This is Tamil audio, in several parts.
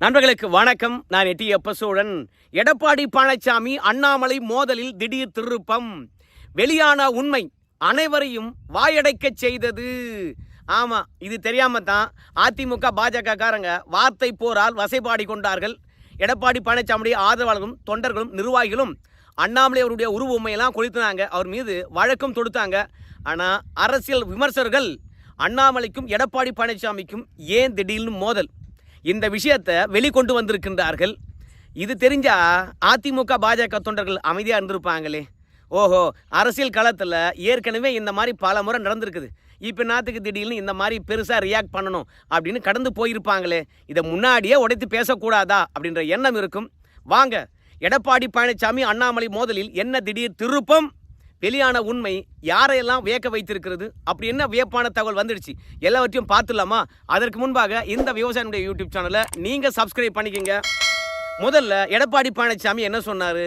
நண்பர்களுக்கு வணக்கம். நான் எட்டி எப்பசோழன். எடப்பாடி பழனிசாமி அண்ணாமலை மோதலில் திடீர் திருப்பம் வெளியான உண்மை அனைவரையும் வாயடைக்கச் செய்தது. ஆமா இது தெரியாம தான் அதிமுக பாஜக காரங்க வார்த்தை போரால் வசைபாடி கொண்டார்கள். எடப்பாடி பழனிசாமியுடைய ஆதரவாளர்களும் தொண்டர்களும் நிர்வாகிகளும் அண்ணாமலை அவருடைய உருவ உண்மையெல்லாம் கொளுத்துனாங்க. அவர் மீது வழக்கம் தொடுத்தாங்க. ஆனால் அரசியல் விமர்சகர்கள் அண்ணாமலைக்கும் எடப்பாடி பழனிசாமிக்கும் ஏன் திடீர்னு மோதல்? இந்த விஷயத்தை வெளிக்கொண்டு வந்திருக்கின்றார்கள். இது தெரிஞ்சா அதிமுக பாஜக தொண்டர்கள் அமைதியாக இருந்திருப்பாங்களே. ஓஹோ அரசியல் களத்தில் ஏற்கனவே இந்த மாதிரி பல முறை நடந்திருக்குது. இப்போ நாத்துக்கு திடீர்னு இந்த மாதிரி பெருசாக ரியாக்ட் பண்ணணும் அப்படின்னு கடந்து போயிருப்பாங்களே. இதை முன்னாடியே உடைத்து பேசக்கூடாதா அப்படின்ற எண்ணம் இருக்கும். வாங்க எடப்பாடி பழனிசாமி அண்ணாமலை மோதலில் என்ன திடீர் திருப்பம்? வெளியான உண்மை யாரையெல்லாம் வியக்க வைத்திருக்கிறது? அப்படி என்ன வியப்பான தகவல் வந்துடுச்சு? எல்லாவற்றையும் பார்த்துடலாமா? அதற்கு முன்பாக இந்த விவசாயினுடைய யூடியூப் சேனலை நீங்கள் சப்ஸ்கிரைப் பண்ணிக்கோங்க. முதல்ல எடப்பாடி பழனிசாமி என்ன சொன்னார்?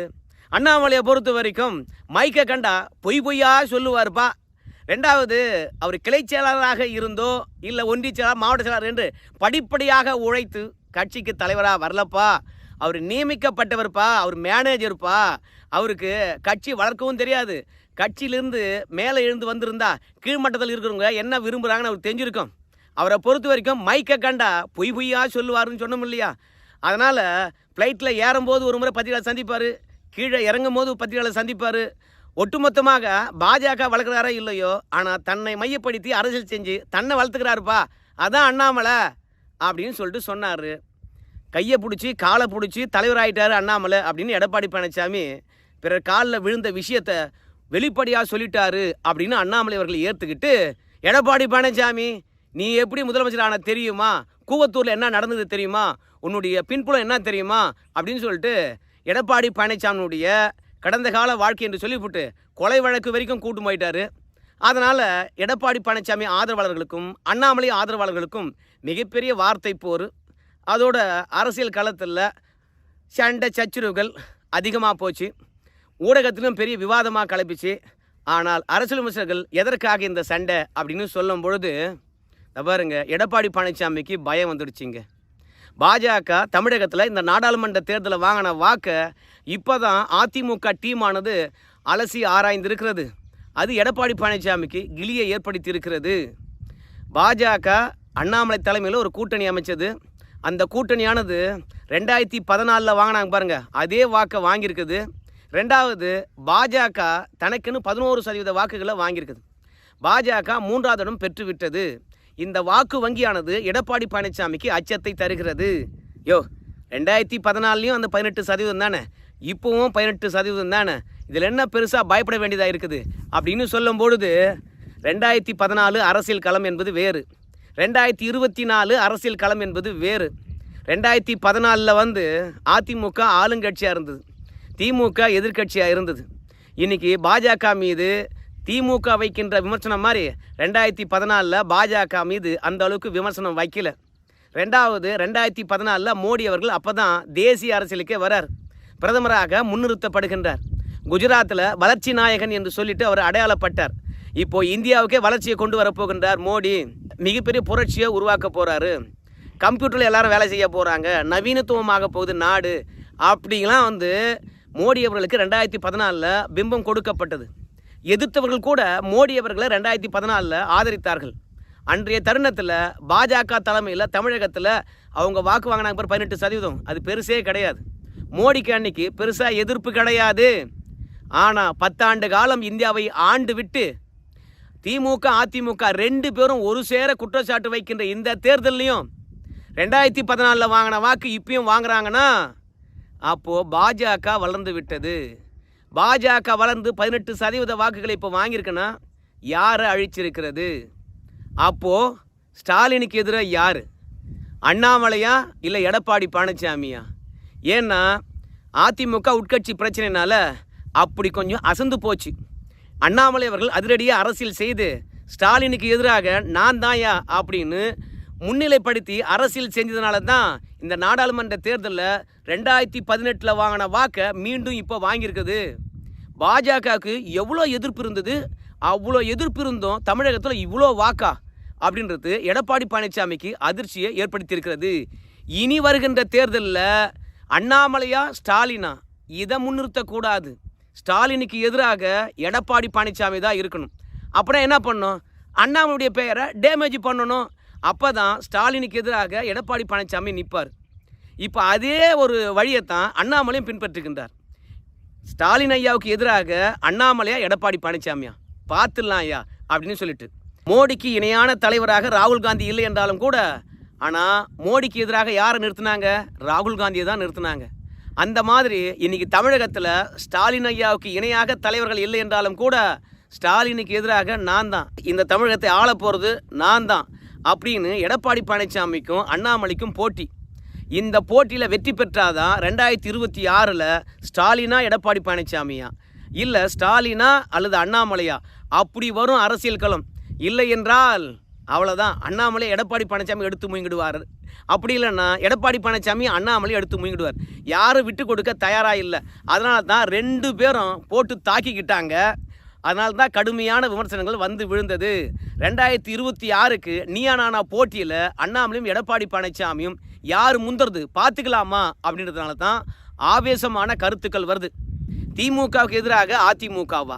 அண்ணாமலையை பொறுத்த வரைக்கும் மைக்கை கண்டா பொய் பொய்யா சொல்லுவார்ப்பா. ரெண்டாவது அவர் கிளை செயலாளராக இருந்தோ இல்லை ஒன்றிய செயலாளர் மாவட்ட செயலாளர் என்று படிப்படியாக உழைத்து கட்சிக்கு தலைவராக வரலப்பா. அவர் நியமிக்கப்பட்டவர்ப்பா அவர் மேனேஜர்ப்பா அவருக்கு கட்சி வளர்க்கவும் தெரியாது. கட்சியிலிருந்து மேலே எழுந்து வந்திருந்தா கீழ்மட்டத்தில் இருக்கிறவங்க என்ன விரும்புகிறாங்கன்னு அவர் தெரிஞ்சிருக்கும். அவரை பொறுத்த வரைக்கும் மைக்கை கண்டா பொய் பொய்யா சொல்லுவாருன்னு சொன்னோம் இல்லையா? அதனால் ஃப்ளைட்டில் ஏறும்போது ஒரு முறை பத்திரிகையாளர் சந்திப்பார் கீழே இறங்கும் போது பத்திரிகையாளர் சந்திப்பார். ஒட்டுமொத்தமாக பாஜக வளர்க்குறாரோ இல்லையோ ஆனால் தன்னை மையப்படுத்தி அரசியல் செஞ்சு தன்னை வளர்த்துக்கிறாருப்பா அதான் அண்ணாமலை அப்படின்னு சொல்லிட்டு சொன்னார். கையை பிடிச்சி காலை பிடிச்சி தலைவராகிட்டார் அண்ணாமலை அப்படின்னு எடப்பாடி பழனிசாமி. பிறர் காலில் விழுந்த விஷயத்தை வெளிப்படையாக சொல்லிட்டாரு அப்படின்னு அண்ணாமலை அவர்கள் ஏற்றுக்கிட்டு எடப்பாடி பழனிசாமி நீ எப்படி முதலமைச்சர் ஆன தெரியுமா? கூவத்தூரில் என்ன நடந்தது தெரியுமா? உன்னுடைய பின்புலம் என்ன தெரியுமா? அப்படின்னு சொல்லிட்டு எடப்பாடி பழனிசாமியுடைய கடந்த கால வாழ்க்கை என்று சொல்லிவிட்டு கொலை வழக்கு வரைக்கும் கூட்டும் போயிட்டாரு. அதனால் எடப்பாடி பழனிசாமி ஆதரவாளர்களுக்கும் அண்ணாமலை ஆதரவாளர்களுக்கும் மிகப்பெரிய வார்த்தை போர். அதோட அரசியல் களத்தில் சண்டை சச்சுரவுகள் அதிகமாக போச்சு. ஊடகத்திலும் பெரிய விவாதமாக கிளப்பிச்சு ஆனால் அரசியல் விமர்சகர்கள் எதற்காக இந்த சண்டை அப்படின்னு சொல்லும் பொழுது பாருங்க எடப்பாடி பழனிசாமிக்கு பயம் வந்துடுச்சுங்க. பாஜக தமிழகத்தில் இந்த நாடாளுமன்ற தேர்தலில் வாங்கின வாக்கை இப்போ தான் அதிமுக டீமானது அலசி ஆராய்ந்திருக்கிறது. அது எடப்பாடி பழனிசாமிக்கு கிளியை ஏற்படுத்தி இருக்கிறது பாஜக அண்ணாமலை தலைமையில் ஒரு கூட்டணி அமைச்சது. அந்த கூட்டணியானது ரெண்டாயிரத்தி பதினாலில் வாங்கினாங்க பாருங்கள் அதே வாக்கை வாங்கியிருக்குது. ரெண்டாவது பாஜக தனக்குன்னு பதினோரு சதவீத வாக்குகளை வாங்கியிருக்குது. பாஜக மூன்றாவது இடம் பெற்றுவிட்டது. இந்த வாக்கு வங்கியானது எடப்பாடி பழனிசாமிக்கு அச்சத்தை தருகிறது. யோ ரெண்டாயிரத்தி பதினாலையும் அந்த பதினெட்டு சதவீதம் தானே? இப்போவும் பதினெட்டு சதவீதம் தானே? இதில் என்ன பெருசாக பயப்பட வேண்டியதாக இருக்குது? அப்படின்னு சொல்லும் பொழுது ரெண்டாயிரத்தி பதினாலு அரசியல் களம் என்பது வேறு. ரெண்டாயிரத்தி இருபத்தி நாலு அரசியல் களம் என்பது வேறு. ரெண்டாயிரத்தி பதினாலில் வந்து அதிமுக ஆளுங்கட்சியாக இருந்தது. திமுக எதிர்க்கட்சியாக இருந்தது. இன்னைக்கு பாஜக மீது திமுக வைக்கின்ற விமர்சனம் மாதிரி ரெண்டாயிரத்தி பதினாலில் பாஜக மீது அந்த அளவுக்கு விமர்சனம் வைக்கல. ரெண்டாவது ரெண்டாயிரத்தி பதினாலில் மோடி அவர்கள் அப்போ தான் தேசிய அரசியலுக்கே வரார். பிரதமராக முன்னிறுத்தப்படுகின்றார். குஜராத்தில் வளர்ச்சி நாயகன் என்று சொல்லிட்டு அவர் அடையாளப்பட்டார். இப்போ இந்தியாவுக்கே வளர்ச்சியை கொண்டு வரப்போகின்றார் மோடி. மிகப்பெரிய புரட்சியை உருவாக்க போகிறாரு கம்ப்யூட்டரில் எல்லாரும் வேலை செய்ய போகிறாங்க நவீனத்துவமாக போகுது நாடு. அப்படிங்கலாம் வந்து மோடி அவர்களுக்கு ரெண்டாயிரத்தி பதினாலில் பிம்பம் கொடுக்கப்பட்டது. எதிர்த்தவர்கள் கூட மோடி அவர்களை ரெண்டாயிரத்தி பதினாலில் ஆதரித்தார்கள். அன்றைய தருணத்தில் பாஜக தலைமையில் தமிழகத்தில் அவங்க வாக்கு வாங்கினாங்க பாரு பதினெட்டு சதவீதம். அது பெருசே கிடையாது. மோடிக்கு அன்னைக்கு பெருசாக எதிர்ப்பு கிடையாது. ஆனால் பத்தாண்டு காலம் இந்தியாவை ஆண்டு விட்டு திமுக அதிமுக ரெண்டு பேரும் ஒரு சேர குற்றச்சாட்டு வைக்கின்ற இந்த தேர்தல்லையும் ரெண்டாயிரத்தி பதினாலில் வாங்கின வாக்கு இப்பயும் வாங்குறாங்கன்னா அப்போது பாஜக வளர்ந்து விட்டது. பாஜக வளர்ந்து பதினெட்டு சதவீத வாக்குகளை இப்போ வாங்கியிருக்குன்னா யாரை அழிச்சிருக்கிறது? அப்போது ஸ்டாலினுக்கு எதிராக யார்? அண்ணாமலையா இல்லை எடப்பாடி பழனிசாமியா? ஏன்னா அதிமுக உட்கட்சி பிரச்சனைனால அப்படி கொஞ்சம் அசந்து போச்சு. அண்ணாமலை அவர்கள் அதிரடியாக அரசியல் செய்து ஸ்டாலினுக்கு எதிராக நான் தாயா அப்படின்னு முன்னிலைப்படுத்தி அரசியல் செஞ்சதுனால தான் இந்த நாடாளுமன்ற தேர்தலில் ரெண்டாயிரத்தி பதினெட்டில் வாங்கின வாக்கை மீண்டும் இப்போ வாங்கியிருக்குது. பாஜகவுக்கு எவ்வளோ எதிர்ப்பு இருந்தது? அவ்வளோ எதிர்ப்பு இருந்தும் தமிழகத்தில் இவ்வளோ வாக்கா? அப்படின்றது எடப்பாடி பழனிசாமிக்கு அதிர்ச்சியை ஏற்படுத்தியிருக்கிறது. இனி வருகின்ற தேர்தலில் அண்ணாமலையா ஸ்டாலினா? இதை முன்னிறுத்தக்கூடாது. ஸ்டாலினுக்கு எதிராக எடப்பாடி பழனிசாமி தான் இருக்கணும். அப்புறம் என்ன பண்ணணும் அண்ணாமலையுடைய பெயரை டேமேஜ் பண்ணணும். அப்போ தான் ஸ்டாலினுக்கு எதிராக எடப்பாடி பழனிசாமி நிற்பார் இப்போ அதே ஒரு வழியைத்தான் அண்ணாமலையும் பின்பற்றுகின்றார். ஸ்டாலின் ஐயாவுக்கு எதிராக அண்ணாமலையா எடப்பாடி பழனிசாமியா? பார்த்துடலாம் ஐயா அப்படின்னு சொல்லிட்டு. மோடிக்கு இணையான தலைவராக ராகுல் காந்தி இல்லை என்றாலும் கூட ஆனால் மோடிக்கு எதிராக யாரை நிறுத்தினாங்க? ராகுல் காந்தியை தான் நிறுத்தினாங்க. அந்த மாதிரி இன்னைக்கு தமிழகத்தில் ஸ்டாலின் ஐயாவுக்கு இணையாக தலைவர்கள் இல்லை என்றாலும் கூட ஸ்டாலினுக்கு எதிராக நான் தான். இந்த தமிழகத்தை ஆள போகிறது நான் தான். அப்படின்னு எடப்பாடி பழனிசாமிக்கும் அண்ணாமலைக்கும் போட்டி. இந்த போட்டியில் வெற்றி பெற்றாதான் ரெண்டாயிரத்தி இருபத்தி ஆறில் ஸ்டாலினா எடப்பாடி பழனிசாமியா? இல்லை ஸ்டாலினா அல்லது அண்ணாமலையா? அப்படி வரும் அரசியல் களம். இல்லை என்றால் அவ்வளோதான் அண்ணாமலை எடப்பாடி பழனிசாமி எடுத்து முயங்கிடுவார். அப்படி இல்லைன்னா எடப்பாடி பழனிசாமி அண்ணாமலை எடுத்து முயங்கிடுவார். யாரும் விட்டு கொடுக்க தயாராக இல்லை. அதனால தான் ரெண்டு பேரும் போட்டு தாக்கிக்கிட்டாங்க. அதனால தான் கடுமையான விமர்சனங்கள் வந்து விழுந்தது. ரெண்டாயிரத்தி இருபத்தி ஆறுக்கு நீயா நானா போட்டியில் அண்ணாமலையும் எடப்பாடி பழனிசாமியும் யார் முந்துறது? பார்த்துக்கலாமா? அப்படின்றதுனால தான் ஆவேசமான கருத்துக்கள் வருது. திமுகவுக்கு எதிராக அதிமுகவா?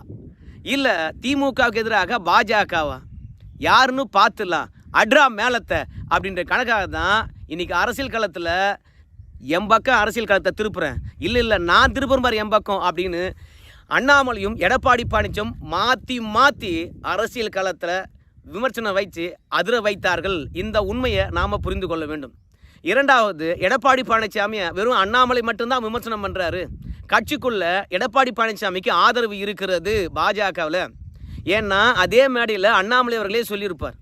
இல்லை திமுகவுக்கு எதிராக பாஜகவா? யாருன்னு பார்த்துலாம் அட்ரா மேலத்தை அப்படின்ற கணக்காக தான் இன்றைக்கி அரசியல் களத்தில் என் பக்கம் அரசியல் களத்தை திருப்புறேன். இல்லை இல்லை நான் திருப்புற மாதிரி என் பக்கம் அப்படின்னு அண்ணாமலையும் எடப்பாடி பழனிச்சும் மாற்றி மாற்றி அரசியல் களத்தில் விமர்சனம் வைத்து அதிர வைத்தார்கள். இந்த உண்மையை நாம் புரிந்து கொள்ள வேண்டும். இரண்டாவது எடப்பாடி பழனிசாமியை வெறும் அண்ணாமலை மட்டும்தான் விமர்சனம் பண்ணுறாரு கட்சிக்குள்ள எடப்பாடி பழனிசாமிக்கு ஆதரவு இருக்கிறது பாஜகவில். ஏன்னா அதே மேடையில் அண்ணாமலை அவர்களே சொல்லியிருப்பார்.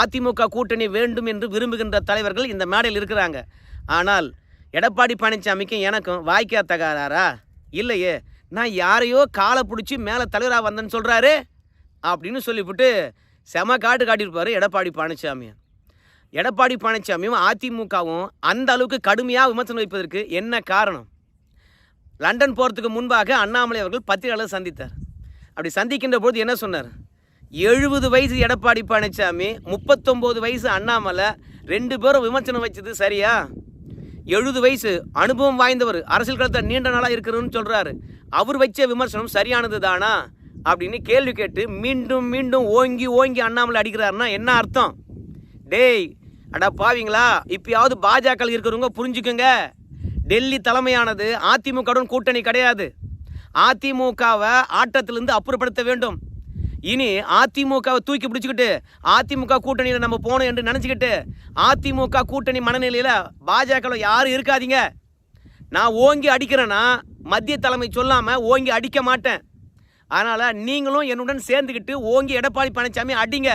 அதிமுக கூட்டணி வேண்டும் என்று விரும்புகின்ற தலைவர்கள் இந்த மேடையில் இருக்கிறாங்க. ஆனால் எடப்பாடி பழனிசாமிக்கும் எனக்கும் வாய்க்கா தகாராரா இல்லையே. நான் யாரையோ காலை பிடிச்சி மேலே தலைவராக வந்தேன்னு சொல்கிறாரு அப்படின்னு சொல்லிவிட்டு செம காட்டு காட்டியிருப்பார் எடப்பாடி பழனிசாமி எடப்பாடி பழனிசாமியும் அதிமுகவும் அந்த அளவுக்கு கடுமையாக விமர்சனம் வைப்பதற்கு என்ன காரணம்? லண்டன் போகிறதுக்கு முன்பாக அண்ணாமலை அவர்கள் பத்திரிகையாளர் சந்தித்தார். அப்படி சந்திக்கின்ற பொழுது என்ன சொன்னார்? எழுபது வயசு எடப்பாடி பழனிசாமி முப்பத்தொம்போது வயசு அண்ணாமலை ரெண்டு பேரும் விமர்சனம் வச்சது சரியா? எழுபது வயசு அனுபவம் வாய்ந்தவர் அரசியல் களத்தில் நீண்ட நாளாக இருக்கிறதுன்னு சொல்கிறாரு அவர் வச்ச விமர்சனம் சரியானது தானா அப்படின்னு கேள்வி கேட்டு மீண்டும் மீண்டும் ஓங்கி ஓங்கி அண்ணாமலை அடிக்கிறாருன்னா என்ன அர்த்தம்? டேய் அடா பாவீங்களா? இப்பயாவது பாஜக இருக்கிறவங்க புரிஞ்சுக்குங்க. டெல்லி தலைமையானது அதிமுகவுடன் கூட்டணி கிடையாது. அதிமுகவை ஆட்டத்திலிருந்து அப்புறப்படுத்த வேண்டும். இனி அதிமுகவை தூக்கி பிடிச்சிக்கிட்டு அதிமுக கூட்டணியில் நம்ம போகணும் என்று நினச்சிக்கிட்டு அதிமுக கூட்டணி மனநிலையில் பாஜகவில் யாரும் இருக்காதீங்க. நான் ஓங்கி அடிக்கிறேன்னா மத்திய தலைமை சொல்லாமல் ஓங்கி அடிக்க மாட்டேன். அதனால் நீங்களும் என்னுடன் சேர்ந்துக்கிட்டு ஓங்கி எடப்பாடி பழனிசாமி அடிங்க.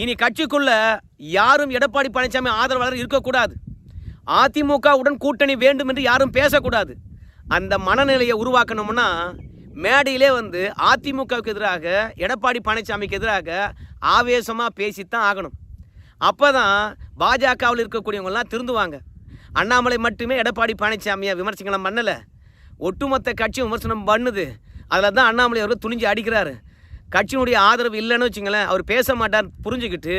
இனி கட்சிக்குள்ள யாரும் எடப்பாடி பழனிசாமி ஆதரவாளர் இருக்கக்கூடாது. அதிமுகவுடன் கூட்டணி வேண்டும் என்று யாரும் பேசக்கூடாது. அந்த மனநிலையை உருவாக்கணும்னா மேடையிலே வந்து அதிமுகவுக்கு எதிராக எடப்பாடி பழனிசாமிக்கு எதிராக ஆவேசமாக பேசித்தான் ஆகணும். அப்போ தான் பாஜகவில் இருக்கக்கூடியவங்கெல்லாம் திருந்துவாங்க. அண்ணாமலை மட்டுமே எடப்பாடி பழனிசாமியை விமர்சனம் பண்ணலை. ஒட்டுமொத்த கட்சியும் விமர்சனம் பண்ணுது. அதில் தான் அண்ணாமலை அவர்கள் துணிஞ்சு அடிக்கிறாரு. கட்சியினுடைய ஆதரவு இல்லைன்னு வச்சுங்களேன் அவர் பேச மாட்டார் புரிஞ்சுக்கிட்டு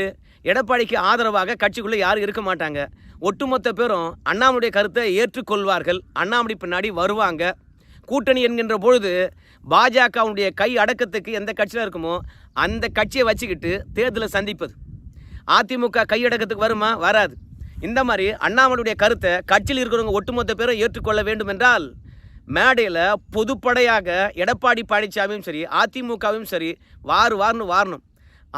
எடப்பாடிக்கு ஆதரவாக கட்சிக்குள்ளே யாரும் இருக்க மாட்டாங்க. ஒட்டுமொத்த பேரும் அண்ணாமலையுடைய கருத்தை ஏற்றுக்கொள்வார்கள். அண்ணாமலை பின்னாடி வருவாங்க. கூட்டணி என்கின்ற பொழுது பாஜகவுடைய கை அடக்கத்துக்கு எந்த கட்சியில் இருக்குமோ அந்த கட்சியை வச்சுக்கிட்டு தேர்தலை சந்திப்பது. அதிமுக கையடக்கத்துக்கு வருமா? வராது. இந்த மாதிரி அண்ணாமலையுடைய கருத்தை கட்சியில் இருக்கிறவங்க ஒட்டுமொத்த பேரும் ஏற்றுக்கொள்ள வேண்டும் என்றால் மேடையில் பொதுப்படையாக எடப்பாடி பழனிசாமியும் சரி அதிமுகவும் சரி வாரு வார்னு வாரணும்.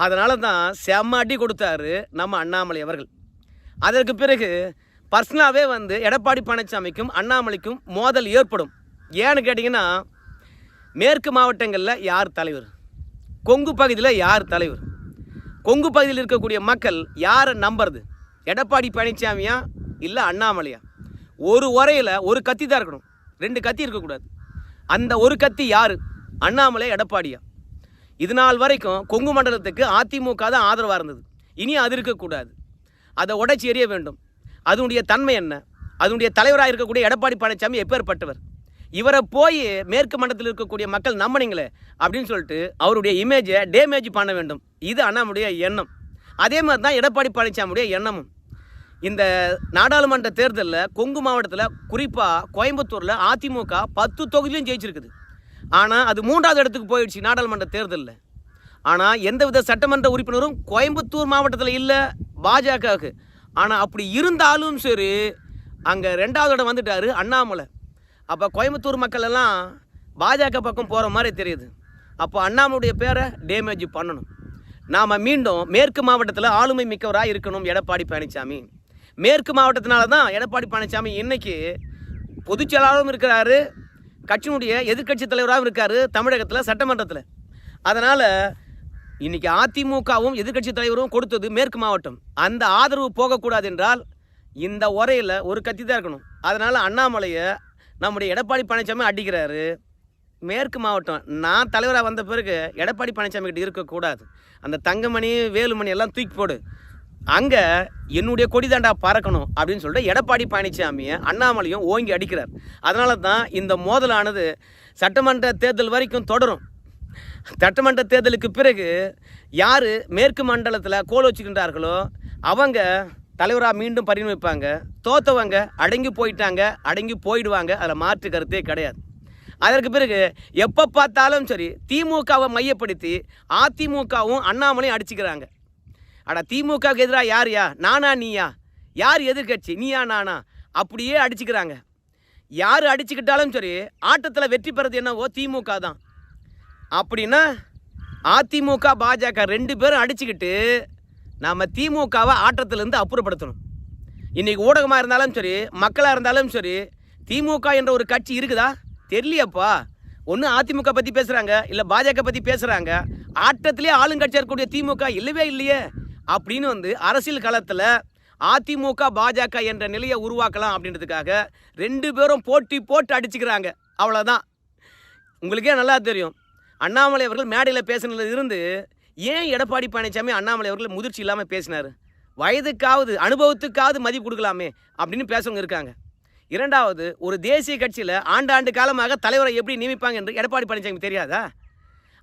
அதனால தான் செம்ம அடி கொடுத்தாரு நம்ம அண்ணாமலை அவர்கள். அதற்கு பிறகு பர்சனலாகவே வந்து எடப்பாடி பழனிசாமிக்கும் அண்ணாமலைக்கும் மோதல் ஏற்படும். ஏன்னு கேட்டிங்கன்னா மேற்கு மாவட்டங்களில் யார் தலைவர்? கொங்கு பகுதியில் யார் தலைவர்? கொங்கு பகுதியில் இருக்கக்கூடிய மக்கள் யாரை நம்புறது? எடப்பாடி பழனிசாமியா இல்லை அண்ணாமலையா? ஒரு உரையில் ஒரு கத்தி தான் இருக்கணும். ரெண்டு கத்தி இருக்கக்கூடாது அந்த ஒரு கத்தி யார்? அண்ணாமலை எடப்பாடியா. இது நாள் வரைக்கும் கொங்கு மண்டலத்துக்கு அதிமுக தான் ஆதரவாக இருந்தது. இனி அது இருக்கக்கூடாது அதை உடைச்சி எறிய வேண்டும். அதனுடைய தன்மை என்ன? அதனுடைய தலைவராக இருக்கக்கூடிய எடப்பாடி பழனிசாமி எப்பேற்பட்டவர்? இவரை போய் மேற்கு மண்டலத்தில் இருக்கக்கூடிய மக்கள் நம்பினீங்களே அப்படின்னு சொல்லிட்டு அவருடைய இமேஜை டேமேஜ் பண்ண வேண்டும். இது அண்ணாமுடைய எண்ணம். அதே மாதிரி தான் எடப்பாடி பழனிசாமியுடைய எண்ணமும். இந்த நாடாளுமன்ற தேர்தலில் கொங்கு மாவட்டத்தில் குறிப்பாக கோயம்புத்தூரில் அதிமுக பத்து தொகுதியும் ஜெயிச்சிருக்குது. ஆனால் அது மூன்றாவது இடத்துக்கு போயிடுச்சு நாடாளுமன்ற தேர்தலில். ஆனால் எந்தவித சட்டமன்ற உறுப்பினரும் கோயம்புத்தூர் மாவட்டத்தில் இல்லை பாஜகவுக்கு. ஆனால் அப்படி இருந்தாலும் சரி அங்கே ரெண்டாவது இடம் வந்துட்டார் அண்ணாமலை. அப்போ கோயம்புத்தூர் மக்கள் எல்லாம் பாஜக பக்கம் போகிற மாதிரி தெரியுது. அப்போ அண்ணாமலையுடைய பேரை டேமேஜ் பண்ணணும். நாம் மீண்டும் மேற்கு மாவட்டத்தில் ஆளுமை மிக்கவராக இருக்கணும் எடப்பாடி பழனிசாமி மேற்கு மாவட்டத்தினால தான் எடப்பாடி பழனிசாமி இன்றைக்கி பொதுச் செயலாளரும் இருக்கிறாரு கட்சியினுடைய எதிர்க்கட்சி தலைவராகவும் இருக்கார் தமிழகத்தில் சட்டமன்றத்தில். அதனால் இன்னைக்கு அதிமுகவும் எதிர்க்கட்சி தலைவரும் கொடுத்தது மேற்கு மாவட்டம். அந்த ஆதரவு போகக்கூடாது என்றால் இந்த உரையில் ஒரு கத்தி தான் இருக்கணும். அதனால் அண்ணாமலையை நம்முடைய எடப்பாடி பழனிசாமி அடிக்கிறாரு. மேற்கு மாவட்டம் நான் தலைவராக வந்த பிறகு எடப்பாடி பழனிசாமி கிட்ட இருக்கக்கூடாது அந்த தங்கமணி வேலுமணி எல்லாம் தூக்கி போடு. அங்கே என்னுடைய கொடி தாண்டா பறக்கணும் அப்படின்னு சொல்லிட்டு எடப்பாடி பழனிசாமியை அண்ணாமலையும் ஓங்கி அடிக்கிறார். அதனால தான் இந்த மோதலானது சட்டமன்ற தேர்தல் வரைக்கும் தொடரும். சட்டமன்ற தேர்தலுக்கு பிறகு யார் மேற்கு மண்டலத்தில் கோல் வச்சுக்கின்றார்களோ அவங்க தலைவராக மீண்டும் பரிணமிப்பாங்க. தோத்தவங்க அடங்கி போயிட்டாங்க அடங்கி போயிடுவாங்க. அதில் மாற்று கருத்தே கிடையாது. அதற்கு பிறகு எப்போ பார்த்தாலும் சரி திமுகவை மையப்படுத்தி அதிமுகவும் அண்ணாமலையும் அடிச்சுக்கிறாங்க. ஆனால் திமுகவுக்கு எதிராக யார்யா நானா நீயா? யார் எதிர்க்கட்சி? நீயா நானா? அப்படியே அடிச்சுக்கிறாங்க. யார் அடிச்சுக்கிட்டாலும் சரி ஆட்டத்தில் வெற்றி பெறது என்னவோ திமுக தான். அப்படின்னா அதிமுக பாஜக ரெண்டு பேரும் அடிச்சுக்கிட்டு நாம் திமுகவை ஆட்டத்திலேருந்து அப்புறப்படுத்தணும். இன்றைக்கி ஊடகமாக இருந்தாலும் சரி மக்களாக இருந்தாலும் சரி திமுக என்ற ஒரு கட்சி இருக்குதா? தெரியலையப்பா. ஒன்று அதிமுக பற்றி பேசுகிறாங்க இல்லை பாஜக பற்றி பேசுகிறாங்க ஆட்டத்திலே ஆளுங்கட்சியாக இருக்கக்கூடிய திமுக இல்லவே இல்லையே. அப்படின்னு வந்து அரசியல் களத்தில் அதிமுக பாஜக என்ற நிலையை உருவாக்கலாம் அப்படின்றதுக்காக ரெண்டு பேரும் போட்டி போட்டு அடிச்சுக்கிறாங்க. அவ்வளோதான் உங்களுக்கே நல்லா தெரியும். அண்ணாமலை அவர்கள் மேடையில் பேசினதுல இருந்து ஏன் எடப்பாடி பழனிசாமி அண்ணாமலை அவர்கள் முதிர்ச்சி இல்லாமல் பேசினார்? வயதுக்காவது அனுபவத்துக்காவது மதிப்பு கொடுக்கலாமே அப்படின்னு பேசுறவங்க இருக்காங்க. இரண்டாவது ஒரு தேசிய கட்சியில் ஆண்டாண்டு காலமாக தலைவரை எப்படி நியமிப்பாங்க என்று எடப்பாடி பழனிசாமி தெரியாதா?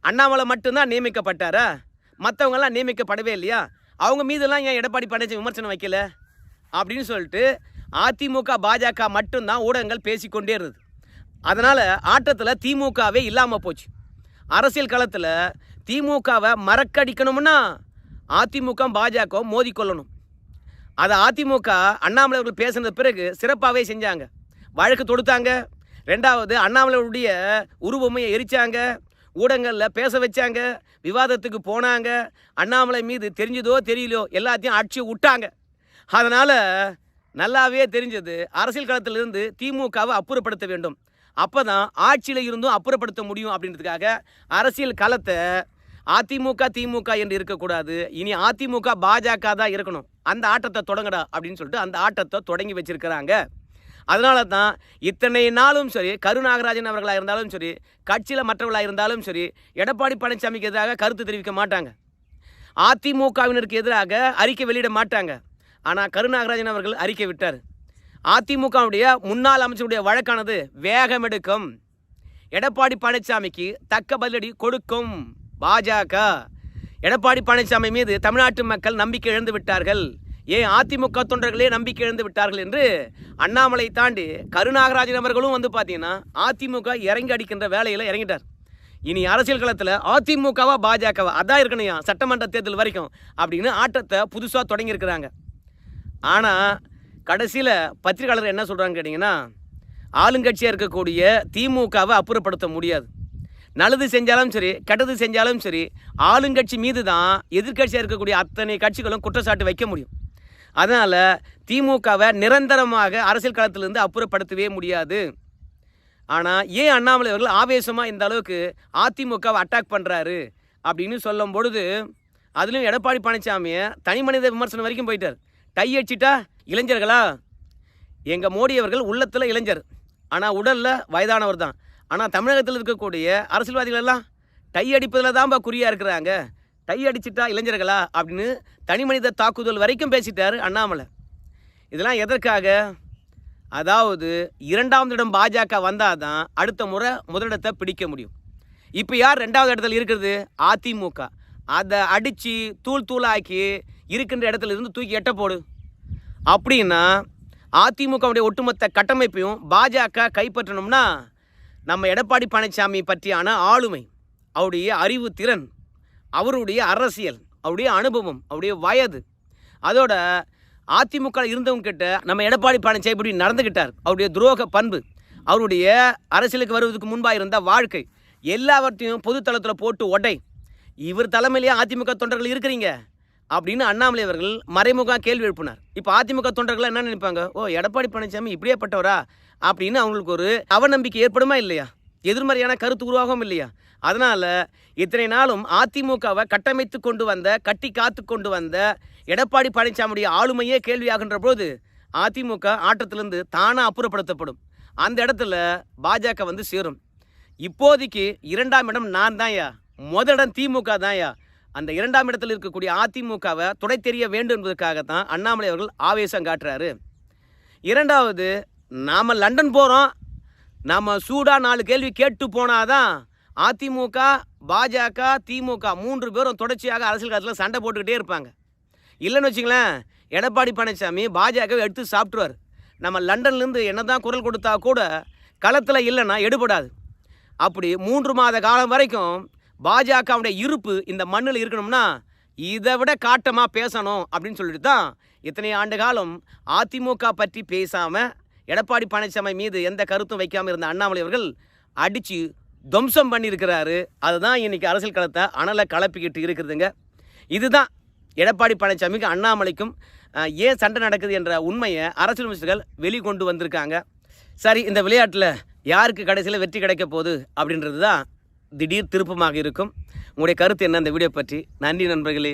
அண்ணாமலை மட்டும்தான் நியமிக்கப்பட்டாரா? மற்றவங்கெல்லாம் நியமிக்கப்படவே இல்லையா? அவங்க மீதெல்லாம் ஏன் எடப்பாடி பழனிசாமி விமர்சனம் வைக்கல? அப்படின்னு சொல்லிட்டு அதிமுக பாஜக மட்டும்தான் ஊடகங்கள் பேசிக்கொண்டே இருந்தது. அதனால் ஆட்டத்தில் திமுகவே இல்லாமல் போச்சு. அரசியல் களத்தில் திமுகவை மறக்கடிக்கணும்னா அதிமுக பாஜக மோதிக்கொள்ளணும் அதை அதிமுக அண்ணாமலை அவர்கள் பேசின பிறகு சிறப்பாகவே செஞ்சாங்க. வழக்கு தொடுத்தாங்க. ரெண்டாவது அண்ணாமலையுடைய உருவமையை எரிச்சாங்க. ஊடகங்களில் பேச வச்சாங்க. விவாதத்துக்கு போனாங்க. அண்ணாமலை மீது தெரிஞ்சதோ தெரியலையோ எல்லாத்தையும் அடிச்சு விட்டாங்க. அதனால் நல்லாவே தெரிஞ்சது அரசியல் களத்திலிருந்து திமுகவை அப்புறப்படுத்த வேண்டும். அப்போ தான் ஆட்சியில் இருந்தும் அப்புறப்படுத்த முடியும் அப்படின்றதுக்காக அரசியல் களத்தை அதிமுக திமுக என்று இருக்கக்கூடாது. இனி அதிமுக பாஜக தான் இருக்கணும். அந்த ஆட்டத்தை தொடங்கடா அப்படின்னு சொல்லிட்டு அந்த ஆட்டத்தை தொடங்கி வச்சிருக்கிறாங்க. அதனால தான் இத்தனை நாளும் சரி கருநாகராஜன் அவர்களாக இருந்தாலும் சரி கட்சியில் மற்றவர்களாக இருந்தாலும் சரி எடப்பாடி பழனிசாமிக்கு எதிராக கருத்து தெரிவிக்க மாட்டாங்க. அதிமுகவினருக்கு எதிராக அறிக்கை வெளியிட மாட்டாங்க. ஆனால் கருநாகராஜன் அவர்கள் அறிக்கை விட்டார். அதிமுகவுடைய முன்னாள் அமைச்சருடைய வழக்கானது வேகமெடுக்கும். எடப்பாடி பழனிசாமிக்கு தக்க பதிலடி கொடுக்கும். பாஜக. எடப்பாடி பழனிசாமி மீது தமிழ்நாட்டு மக்கள் நம்பிக்கை இழந்து விட்டார்கள். ஏன் அதிமுக தொண்டர்களே நம்பிக்கை இழந்து விட்டார்கள் என்று அண்ணாமலை தாண்டி கருநாகராஜன் அவர்களும் வந்து பார்த்தீங்கன்னா அதிமுக இறங்கி அடிக்கின்ற வேலையில் இறங்கிட்டார். இனி அரசியல் களத்தில் அதிமுகவா பாஜகவா? அதான் இருக்கணும் சட்டமன்ற தேர்தல் வரைக்கும் அப்படின்னு ஆட்டத்தை புதுசாக தொடங்கியிருக்கிறாங்க ஆனால் கடைசியில் பத்திரிகையாளர் என்ன சொல்கிறாங்க கேட்டிங்கன்னா ஆளுங்கட்சியாக இருக்கக்கூடிய திமுகவை அப்புறப்படுத்த முடியாது. நல்லது செஞ்சாலும் சரி கெட்டது செஞ்சாலும் சரி ஆளுங்கட்சி மீது தான் எதிர்க்கட்சியாக இருக்கக்கூடிய அத்தனை கட்சிகளும் குற்றச்சாட்டு வைக்க முடியும். அதனால் திமுகவை நிரந்தரமாக அரசியல் களத்திலிருந்து அப்புறப்படுத்தவே முடியாது. ஆனால் ஏன் அண்ணாமலை அவர்கள் ஆவேசமாக இந்த அளவுக்கு அதிமுகவை அட்டாக் பண்ணுறாரு அப்படின்னு சொல்லும் பொழுது அதுலேயும் எடப்பாடி பழனிசாமியை தனி மனித விமர்சனம் வரைக்கும் போயிட்டார். டை அடிச்சிட்டா இளைஞர்களா? எங்கள் மோடி அவர்கள் உள்ளத்தில் இளைஞர். ஆனால் உடலில் வயதானவர் தான். ஆனால் தமிழகத்தில் இருக்கக்கூடிய அரசியல்வாதிகள் எல்லாம் டை அடிப்பதில் தான்ப்பா குறியாக இருக்கிறாங்க. டை அடிச்சிட்டா இளைஞர்களா அப்படின்னு தனி மனித தாக்குதல் வரைக்கும் பேசிட்டார் அண்ணாமலை. இதெல்லாம் எதற்காக? அதாவது இரண்டாவது இடம் பாஜக வந்தால் தான் அடுத்த முறை முதலிடத்தை பிடிக்க முடியும். இப்போ யார் ரெண்டாவது இடத்துல இருக்கிறது? அதிமுக. அதை அடித்து தூள் தூளாக்கி இருக்கின்ற இடத்துல இருந்து தூக்கி எட்ட போடு. அப்படின்னா அதிமுகவுடைய ஒட்டுமொத்த கட்டமைப்பையும் பாஜக கைப்பற்றணும்னா நம்ம எடப்பாடி பழனிசாமி பற்றியான ஆளுமை அவருடைய அறிவு திறன் அவருடைய அரசியல் அவருடைய அனுபவம் அவருடைய வயது அதோட அதிமுக இருந்தவங்க கிட்ட நம்ம எடப்பாடி பழனிசாமி இப்படி நடந்துக்கிட்டார் அவருடைய துரோக பண்பு அவருடைய அரசியலுக்கு வருவதற்கு முன்பாக இருந்த வாழ்க்கை எல்லாவற்றையும் பொதுத்தளத்தில் போட்டு உடை இவர் தலைமையிலேயே அதிமுக தொண்டர்கள் இருக்கிறீங்க அப்படின்னு அண்ணாமலை அவர்கள் மறைமுக கேள்வி எழுப்பினார். இப்போ அதிமுக தொண்டர்கள் என்ன நினைப்பாங்க? ஓ எடப்பாடி பழனிசாமி இப்படியே பட்டவரா அப்படின்னு அவங்களுக்கு ஒரு அவநம்பிக்கை ஏற்படுமா இல்லையா? எதிர்மறையான கருத்து உருவாகவும் இல்லையா? அதனால் இத்தனை நாளும் அதிமுகவை கட்டமைத்து கொண்டு வந்த கட்டி காத்து கொண்டு வந்த எடப்பாடி பழனிசாமியுடைய ஆளுமையே கேள்வியாகின்ற போது அதிமுக ஆட்டத்திலிருந்து தானாக அப்புறப்படுத்தப்படும். அந்த இடத்துல பாஜக வந்து சேரும். இப்போதைக்கு இரண்டாம் இடம் நான் தான்யா. முதல் இடம் திமுக தான்யா. அந்த இரண்டாம் இடத்தில் இருக்கக்கூடிய அதிமுகவை துடை தெரிய வேண்டும் என்பதற்காகத்தான் அண்ணாமலை அவர்கள் ஆவேசம் காட்டுறாரு. இரண்டாவது நாம் லண்டன் போகிறோம் நாம் சூடாக நாலு கேள்வி கேட்டு போனாதான் அதிமுக பாஜக திமுக மூன்று பேரும் தொடர்ச்சியாக அரசியல் காலத்தில் சண்டை போட்டுக்கிட்டே இருப்பாங்க. இல்லைன்னு வச்சுங்களேன் எடப்பாடி பழனிசாமி பாஜகவை எடுத்து சாப்பிட்ருவார் நம்ம லண்டன்லேருந்து என்ன தான் குரல் கொடுத்தா கூட களத்தில் இல்லைன்னா எடுபடாது. அப்படி மூன்று மாத காலம் வரைக்கும் பாஜகவுடைய இருப்பு இந்த மண்ணில் இருக்கணும்னா இதை விட காட்டமாக பேசணும் அப்படின்னு சொல்லிட்டு தான் இத்தனை ஆண்டு காலம் அதிமுக பற்றி பேசாமல் எடப்பாடி பழனிசாமி மீது எந்த கருத்தும் வைக்காமல் இருந்த அண்ணாமலை அவர்கள் அடித்து துவம்சம் பண்ணியிருக்கிறாரு. அதுதான் இன்றைக்கி அரசியல் களத்தை அனலை கலப்பிக்கிட்டு இருக்குதுங்க. இதுதான் எடப்பாடி பழனிசாமிக்கு அண்ணாமலைக்கும் ஏன் சண்டை நடக்குது என்ற உண்மையை அரசியல் அமைச்சர்கள் வெளிக்கொண்டு வந்திருக்காங்க. சரி இந்த விளையாட்டில் யாருக்கு கடைசியில் வெற்றி கிடைக்க போகுது அப்படின்றது தான் திடீர் திருப்பமாக இருக்கும். உங்களுடைய கருத்து என்ன? இந்த வீடியோ பற்றி நன்றி நண்பர்களே.